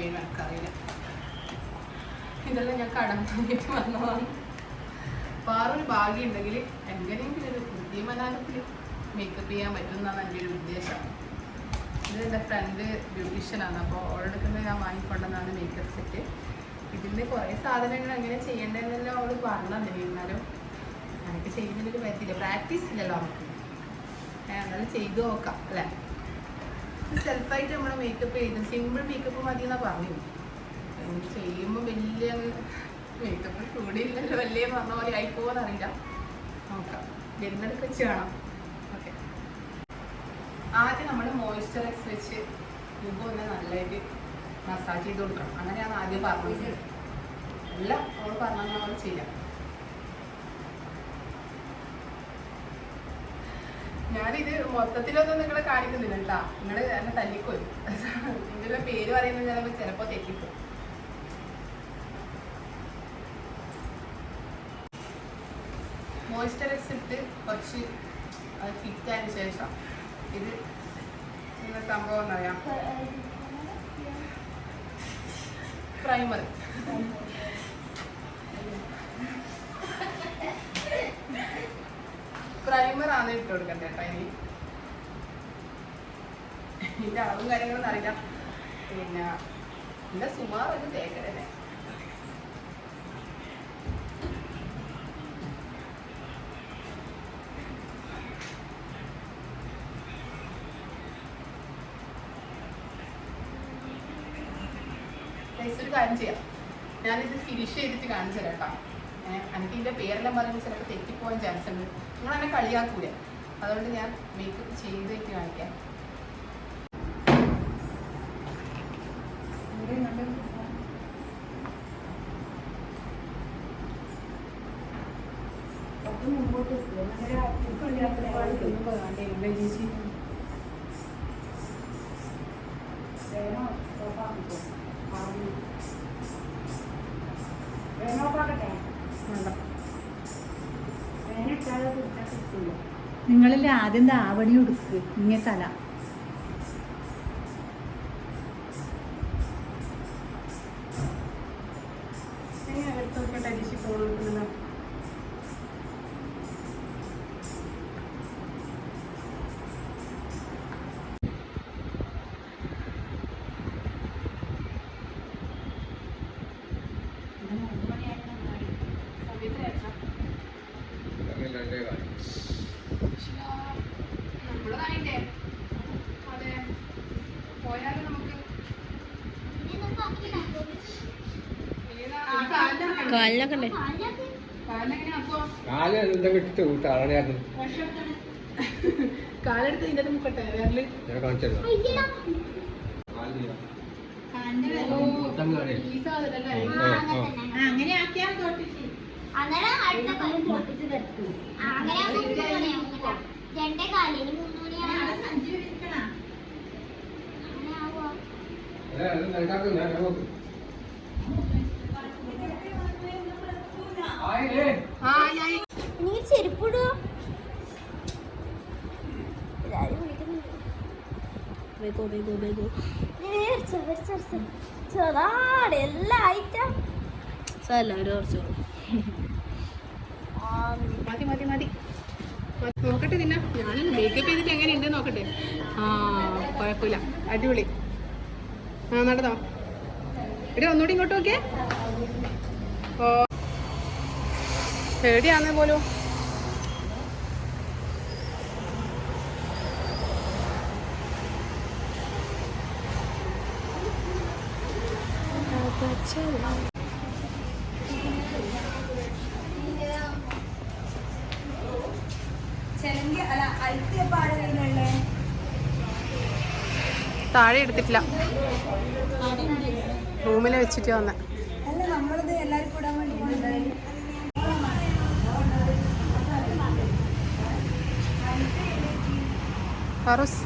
ചെയ്യണം എനിക്കറിയില്ല. ഇതെല്ലാം ഞാൻ കടം തന്നിട്ട് വന്നതാണ്. വേറൊരു ഭാഗ്യം ഉണ്ടെങ്കിൽ എങ്ങനെയെങ്കിലും ഒരു ബുദ്ധിമനാലത്തിൽ മേക്കപ്പ് ചെയ്യാൻ പറ്റുമെന്നാണ് എന്റെ ഒരു ഉദ്ദേശം. ഇത് എന്റെ ഫ്രണ്ട് ബ്യൂട്ടീഷ്യനാണ് അപ്പോൾ ഓളെടുക്കുന്ന ഞാൻ വാങ്ങിക്കൊണ്ടെന്നാണ് മേക്കപ്പ് സെറ്റ് ഇതിന്റെ കുറേ സാധനങ്ങൾ എങ്ങനെ ചെയ്യേണ്ടതെന്നെല്ലാം അവൾ പറഞ്ഞു എന്നാലും എനിക്ക് ചെയ്യുന്നതിൽ പറ്റില്ല പ്രാക്ടീസ് ഇല്ലല്ലോ നമുക്ക് എന്നാലും ചെയ്തു നോക്കാം അല്ലേ? സെൽഫായിട്ട് നമ്മൾ മേക്കപ്പ് ചെയ്തു സിമ്പിൾ മേക്കപ്പ് മതി എന്നാ പറഞ്ഞു ചെയ്യുമ്പോൾ വലിയ മേക്കപ്പ് കൂടിയില്ലല്ലോ വലിയ പറഞ്ഞ പോലെ ആയിപ്പോന്നറിയില്ല നോക്കാം. വരുന്നതൊക്കെ വെച്ച് കാണാം. ഓക്കെ ആദ്യം നമ്മൾ മോയ്സ്ചറൈസ് വെച്ച് മുമ്പ് ഒന്ന് നല്ലതായിട്ട് മസാജ് ചെയ്ത് കൊടുക്കണം. അങ്ങനെയാണ് ആദ്യം പറഞ്ഞത്. എല്ലാം അവൾ പറഞ്ഞാൽ നമ്മൾ ചെയ്യാം. ഞാനിത് മൊത്തത്തിലൊന്നും നിങ്ങളെ കാണിക്കുന്നില്ല കേട്ടാ. നിങ്ങൾ എന്നെ തല്ലിക്കൊരും നിങ്ങളുടെ പേര് പറയുന്നത് ചിലപ്പോൾ ചിലപ്പോൾ തെറ്റിപ്പോയി മോയ്സ്ചറൈസ് ഇട്ട് കുറച്ച് അത് ഫിറ്റ് ആയതിനു ശേഷം ഇത് സംഭവം എന്നറിയാം. പ്രൈമർ പ്രൈമർ ആണ് ഇട്ട് കൊടുക്കണ്ടേ കേട്ടോ ഇനി. അളവും കാര്യങ്ങളൊന്നും അറിയില്ല. പിന്നെ പിന്നെ സുമാർ ഒരു തേക്കടല്ലേ ഒരു കാര്യം ചെയ്യാം. ഞാനിത് ഫിനിഷ് ചെയ്തിട്ട് കാണിച്ചു തരാം കേട്ടോ എനിക്ക് ഇതിന്റെ പേരെല്ലാം പറയുമ്പോൾ ചിലപ്പോൾ തെറ്റിപ്പോകാൻ ചാൻസ് ഉണ്ട്. നിങ്ങൾ എന്നെ കളിയാക്കൂല. അതുകൊണ്ട് ഞാൻ മേക്കപ്പ് ചെയ്തിട്ട് കാണിക്കാം. നിങ്ങളല്ലേ ആദ്യം ദാവണി ഉടുക്ക് ഇങ്ങനെ തല. അതെ പോയാലും നമുക്ക് ഉണ്ട്. കൂട്ടാളാണ് കാലെടുത്ത് ഇതിന്റെ മുക്കട്ടെ അങ്ങനെ ആക്കിയാൽ അങ്ങനെ അടുത്ത കാലം പൊട്ടിച്ച് തരത്തു അങ്ങനെ രണ്ടേ കാലിന് മൂന്ന് നീ എല്ലാ ഐറ്റം. കുറച്ചു മതി മതി മതി മതി. നോക്കട്ടെ നിന്ന. ഞാൻ മേക്കപ്പ് ചെയ്തിട്ട് എങ്ങനെ ഉണ്ട് നോക്കട്ടെ. ആ കുഴപ്പമില്ല അടിപൊളി. ആ നടന്നോ. എടി ഒന്നുകൂടി ഇങ്ങോട്ട് നോക്കിയേ. ഓ. എവിടെയാന്ന് പോലും. താഴെ എടുത്തിട്ടില്ല. റൂമിൽ വെച്ചിട്ട് വന്നെ. ഫാറൂസ്.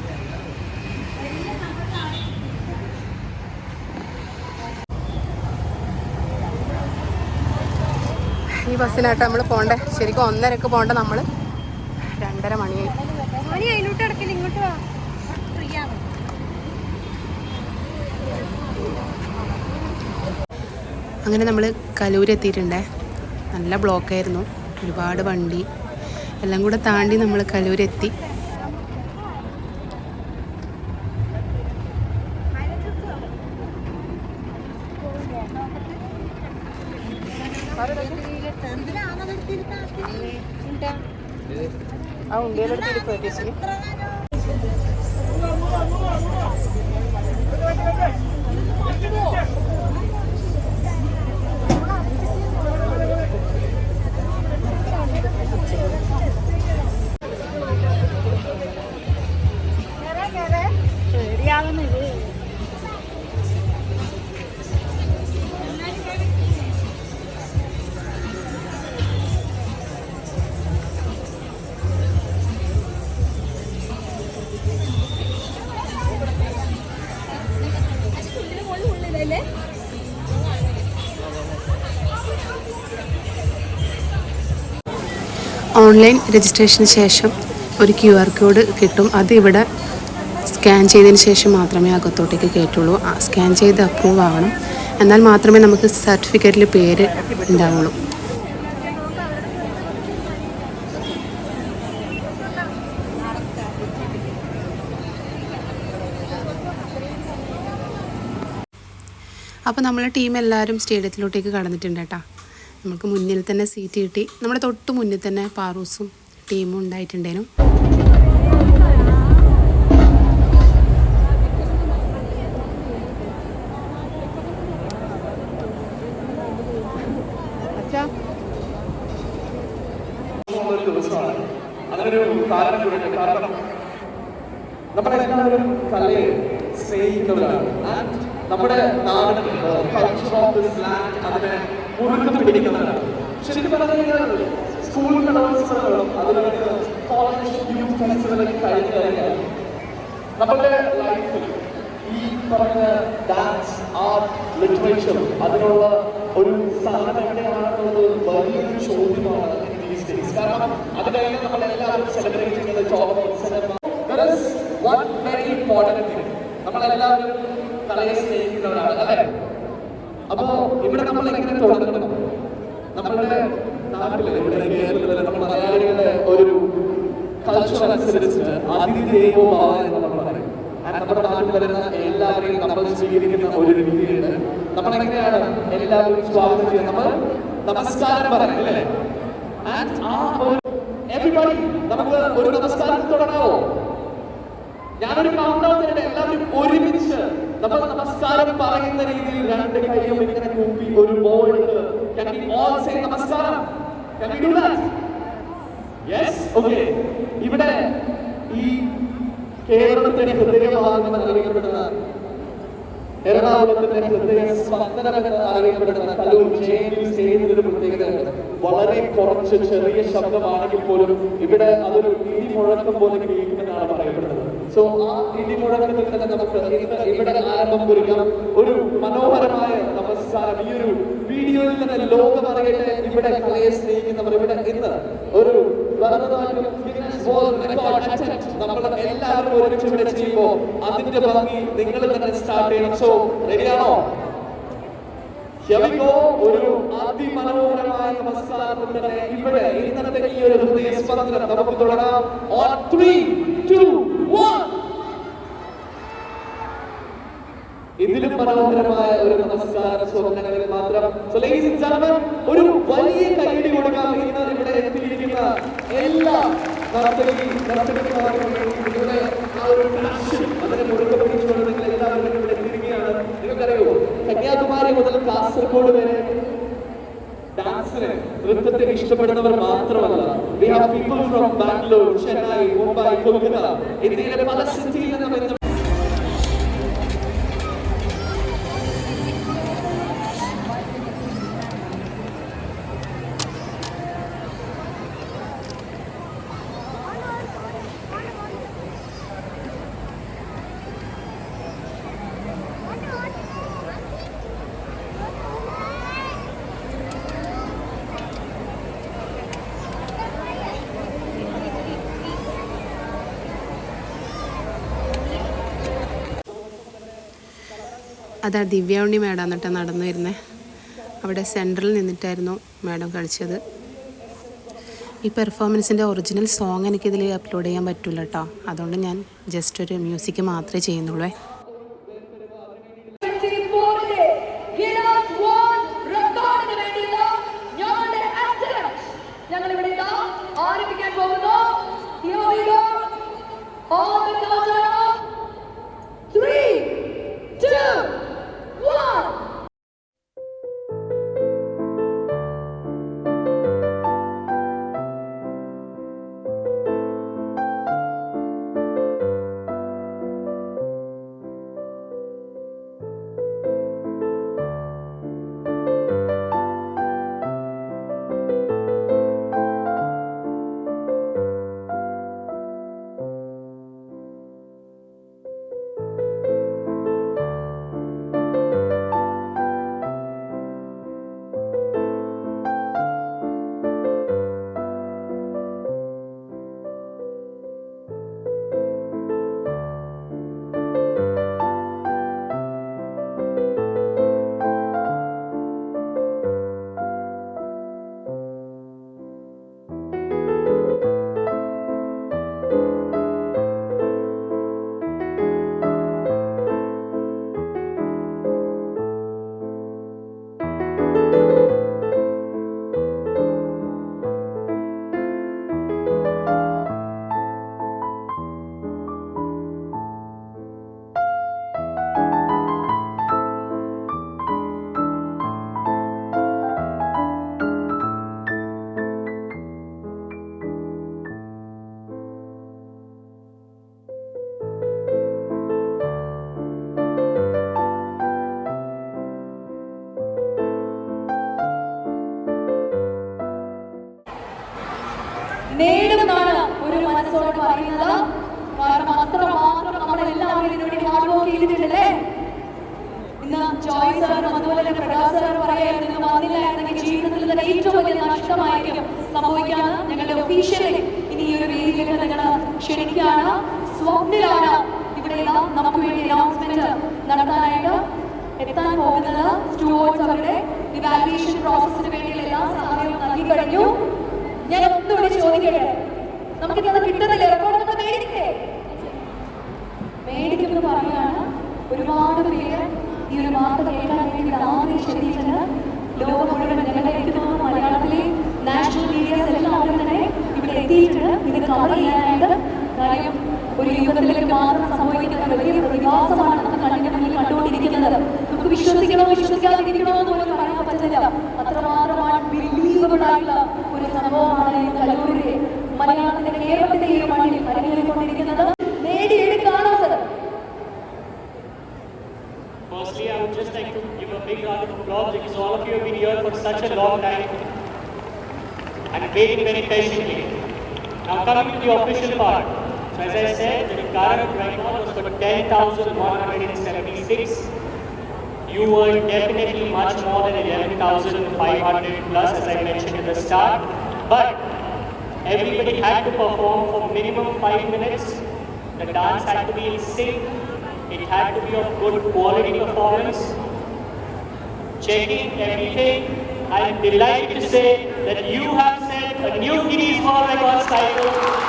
ഈ ബസ്സിനായിട്ട് നമ്മൾ പോണ്ടേ. ശരിക്കും ഒന്നരക്ക് പോണ്ട നമ്മൾ രണ്ടര മണിയായി മണി അതിലോട്ട് അടക്കില്ല ഇങ്ങോട്ട് വാ ഫ്രീ ആണ് അങ്ങനെ നമ്മൾ കലൂർ എത്തിയിട്ടുണ്ടേ. നല്ല ബ്ലോക്കായിരുന്നു ഒരുപാട് വണ്ടി. എല്ലാം കൂടെ താണ്ടി നമ്മൾ കലൂർ ഓൺലൈൻ രജിസ്ട്രേഷന് ശേഷം ഒരു ക്യു ആർ കോഡ് കിട്ടും. അത് ഇവിടെ സ്കാൻ ചെയ്തതിന് ശേഷം മാത്രമേ അകത്തോട്ടേക്ക് കയറ്റുള്ളൂ. സ്കാൻ ചെയ്ത് അപ്രൂവ് ആവണം. എന്നാൽ മാത്രമേ നമുക്ക് സർട്ടിഫിക്കറ്റിൽ പേര് ഉണ്ടാവുള്ളൂ. അപ്പോൾ നമ്മളെ ടീം എല്ലാവരും സ്റ്റേഡിയത്തിലോട്ടേക്ക് കടന്നിട്ടുണ്ട് കേട്ടോ. നമുക്ക് മുന്നിൽ തന്നെ സീറ്റ് കിട്ടി. നമ്മുടെ തൊട്ട് മുന്നിൽ തന്നെ പാറൂസും ടീമും ഉണ്ടായിട്ടുണ്ടേനും നമ്മളെല്ലാവരും കലയെ സ്നേഹിക്കുന്നവരാണ്. ആൻഡ് നമ്മുടെ നാട് കൾച്ചർ ഓഫ് ദിസ് ലാൻഡ് അതിനെ മുറുകെ പിടിക്കുന്നതാണ് ശരിക്കും പറഞ്ഞു കഴിഞ്ഞാൽ സ്കൂൾ കലോത്സവങ്ങളും അതുപോലെ കോളേജ് യൂത്ത് ഫെസ്റ്റിവലൊക്കെ കഴിഞ്ഞു കഴിഞ്ഞാൽ നമ്മുടെ ലൈഫിൽ ഈ പറഞ്ഞ ഡാൻസ് ആർട്ട് ലിറ്ററേച്ചർ അതിനുള്ള ഒരു സ്ഥാനം എവിടെയാണെന്നുള്ളത് വലിയൊരു ചോദ്യമാണ് these days. കാരണം അത് കഴിഞ്ഞ് നമ്മളെല്ലാവരും സെലിബ്രേറ്റ് ചെയ്യുന്നത് സിനിമ നമ്മളെല്ലാവരും കലയെ സ്നേഹിക്കുന്നവരാണ് അല്ലേ? അപ്പോ ഇവിടെ നമ്മൾ എങ്ങനെ തുടങ്ങണം. നമ്മളുടെ നാട്ടിൽ ഇവിടെ കേരളത്തിൽ നമ്മൾ മലയാളികളുടെ ഒരു കൾച്ചർ അനുസരിച്ച് അതിഥിദേവോഭവ എന്ന് നമ്മൾ പറയും. നമ്മുടെ നാട്ടിൽ വരുന്ന എല്ലാവരെയും നമ്മൾ സ്വീകരിക്കുന്ന ഒരു രീതിയുണ്ട് നമ്മൾ എങ്ങനെയാണ് എല്ലാവരും സ്വാഗതം ചെയ്യുന്നത്? നമ്മൾ നമസ്കാരം പറയും അല്ലേ? നമുക്ക് ഒരു നമസ്കാരം തുടങ്ങാവോ? ഞാനൊരു കൗണ്ട് എല്ലാവരും ഒരുമിച്ച് നമ്മൾ നമസ്കാരം പറയുന്ന രീതിയിൽ രണ്ട് കൈയും ഇങ്ങനെ കൂപ്പി ഒരു ഓക്കെ ഇവിടെ ഈ കേരളത്തിന്റെ ഹൃദയഭാഗം അറിയപ്പെടുന്ന എറണാകുളത്തിന്റെ ഹൃദയ സ്പന്ദനം എന്ന് അറിയപ്പെടുന്ന വളരെ കുറച്ച് ചെറിയ ശബ്ദമാണെങ്കിൽ പോലും ഇവിടെ അതൊരു ഇടി മുഴക്കം പോലെ കേൾക്കുന്നതാണ് പറയപ്പെടുന്നത്. സോ ആ ഇടി മുഴക്കത്തിൽ തന്നെ നമുക്ക് ഇന്ന് ഇവിടെ ആരംഭം കുറിക്കാം. ഒരു മനോഹരമായ നമസ്കാരം. ഈ ഒരു വീഡിയോയിൽ തന്നെ ലോകം അറിയട്ടെ. ഇവിടെ കലയെ സ്നേഹിക്കുന്നവർ ഇവിടെ ഇന്ന് ഒരു നമ്മൾ എല്ലാവരും ഒരുമിച്ച് ഇവിടെ ചെയ്യുമ്പോൾ അതിന്റെ ഭംഗി നിങ്ങൾ തന്നെ സ്റ്റാർട്ട് ചെയ്യണം. സോ റെഡിയാണോ. ഒരു അതിമനോഹരമായ ഇവിടെ. ഇന്നത്തെ ഈ ഒരു ഹൃദയ സ്പന്ദനം നമുക്ക് തുടങ്ങാം. On three two one. ഇതിലും മനോഹരമായ ഒരു നമസ്കാര സ്വപ്നങ്ങളിൽ മാത്രം. ഒരു വലിയ കൈയടി കൊടുക്കാൻ ഇന്ന് ഇവിടെ എത്തിയിരിക്കുന്ന എല്ലാ നർത്തകി നർത്തകന്മാർക്കും ഇവിടെ ആ ഒരു passion അതിനെ മുറുകെ പിടിച്ചുകൊണ്ട് നിങ്ങൾ എല്ലാവരും ഇവിടെ എത്തിയിരിക്കുകയാണ്. നിങ്ങൾക്കറിയോ കന്യാകുമാരി മുതൽ കാസർഗോഡ് വരെ ഡാൻസിനെ നൃത്തത്തെ ഇഷ്ടപ്പെടുന്നവർ മാത്രമല്ല we have people from Bangalore Chennai Mumbai Kolkata ഇന്ത്യയിലെ പല സിറ്റിയിൽ നിന്ന് അതാ ദിവ്യ ഉണ്ണി മേഡം എന്നിട്ട് നടന്നു വരുന്നത് അവിടെ സെൻട്രിൽ നിന്നിട്ടായിരുന്നു മാഡം കളിച്ചത്. ഈ പെർഫോമൻസിന്റെ ഒറിജിനൽ സോങ് എനിക്കിതിൽ അപ്ലോഡ് ചെയ്യാൻ പറ്റില്ല കേട്ടോ. അതുകൊണ്ട് ഞാൻ ജസ്റ്റ് ഒരു മ്യൂസിക് മാത്രമേ ചെയ്യുന്നുള്ളൂ. നഷ്ടമായിരിക്കും സംഭവിക്കാന്ന് ഞങ്ങളുടെ ഒഫീഷ്യലി ഇനി ഈ ഒരു വേദിയിലേക്ക് നിങ്ങൾ ക്ഷണിക്കുകയാണ്. സ്വപ്നിലാണ് ഇവിടെ നമുക്ക് വേണ്ടി അനൗൺസ്മെന്റ് നടത്താനായിട്ട് എത്താൻ പോകുന്നത്. സ്റ്റുവേർഡ്സ് അവരുടെ ഇവാലുവേഷൻ പ്രോസസ്സിന് വേണ്ടിയുള്ള എല്ലാ സഹായവും നൽകി കഴിഞ്ഞു. ഞാൻ ഒന്നുകൂടി ചോദിക്കട്ടെ നമുക്ക് ഇത് കിട്ടുന്നില്ല. റെക്കോർഡ് മേടിക്കേ. മേടിക്കുമെന്ന് പറയുകയാണ്. ഒരുപാട് പേര് ഈ ഒരു വാർത്ത കേൾക്കാൻ വേണ്ടി ക്ഷണിച്ചത് ലോകം മുഴുവൻ ഞങ്ങളുടെ എനിക്ക് തോന്നുന്നു മലയാളത്തിലെ നാഷണൽ മീഡിയാസ് എല്ലാവരും തന്നെ ഇവിടെ എത്തിയിട്ടുണ്ട് ഇത് കവർ ചെയ്യാനായിട്ട് കാര്യം ഒരു യുഗത്തിലേക്ക് മാത്രം സംഭവിക്കുന്ന വലിയ പ്രതിഭാസമാണ് കണ്ടുകൊണ്ടിരിക്കുന്നത്. നമുക്ക് വിശ്വസിക്കണോ വിശ്വസിക്കാതിരിക്കണോ എന്ന് പോലും പറയാൻ പറ്റില്ല. അത്രമാത്രമാണ് ഒരു സംഭവമാണ് ഈ കല്ലൂരിലെ മലയാളത്തിന്റെ കേരളത്തിന്റെ മണ്ണിൽ അരങ്ങേറിക്കൊണ്ടിരിക്കുന്നത്. നേടിയെടുക്കാണോ sir Firstly, I would just like to give a big round of applause because all of you such a long time. Now coming to the official part. So as I said, the current record was for 10,176. You were definitely much more than 11,500 plus as I mentioned at the start. But everybody had to perform for minimum 5 minutes. The dance had to be in sync. It had to be of good quality performance. Checking everything, I'm delighted to say that you have set a new Guinness World saygı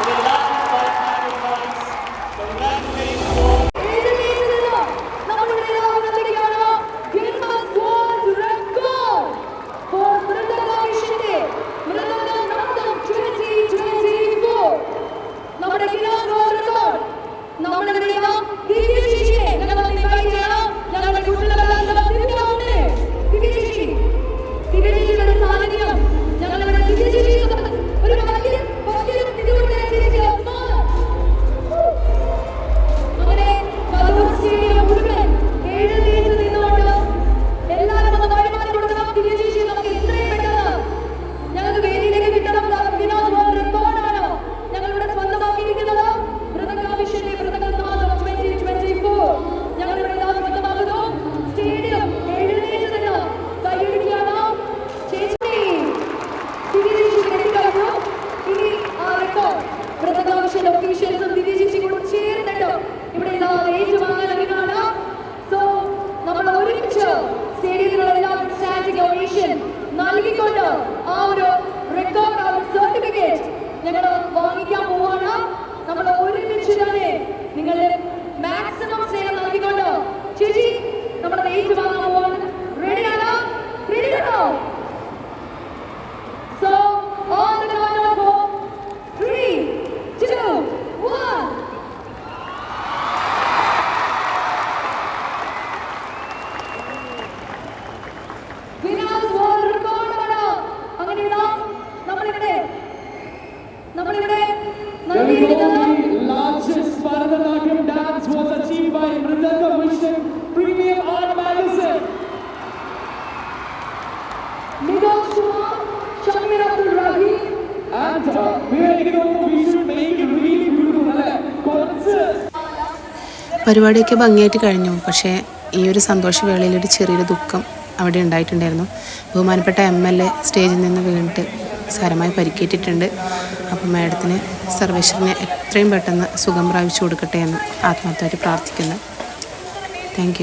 donation നൽകിക്കൊണ്ട് ആ ഒരു record certificate ഞങ്ങളുടെ പരിപാടിയൊക്കെ ഭംഗിയായിട്ട് കഴിഞ്ഞു. പക്ഷേ ഈ ഒരു സന്തോഷവേളയിൽ ഒരു ചെറിയൊരു ദുഃഖം അവിടെ ഉണ്ടായിട്ടുണ്ടായിരുന്നു. ബഹുമാനപ്പെട്ട എം എൽ എ സ്റ്റേജിൽ നിന്ന് വീണിട്ട് സാരമായി പരിക്കേറ്റിട്ടുണ്ട്. അപ്പം മാഡത്തിന് സർവേശ്വരനെ എത്രയും പെട്ടെന്ന് സുഖം പ്രാപിച്ചു കൊടുക്കട്ടെ എന്ന് ആത്മാർത്ഥമായിട്ട് പ്രാർത്ഥിക്കുന്നു. താങ്ക്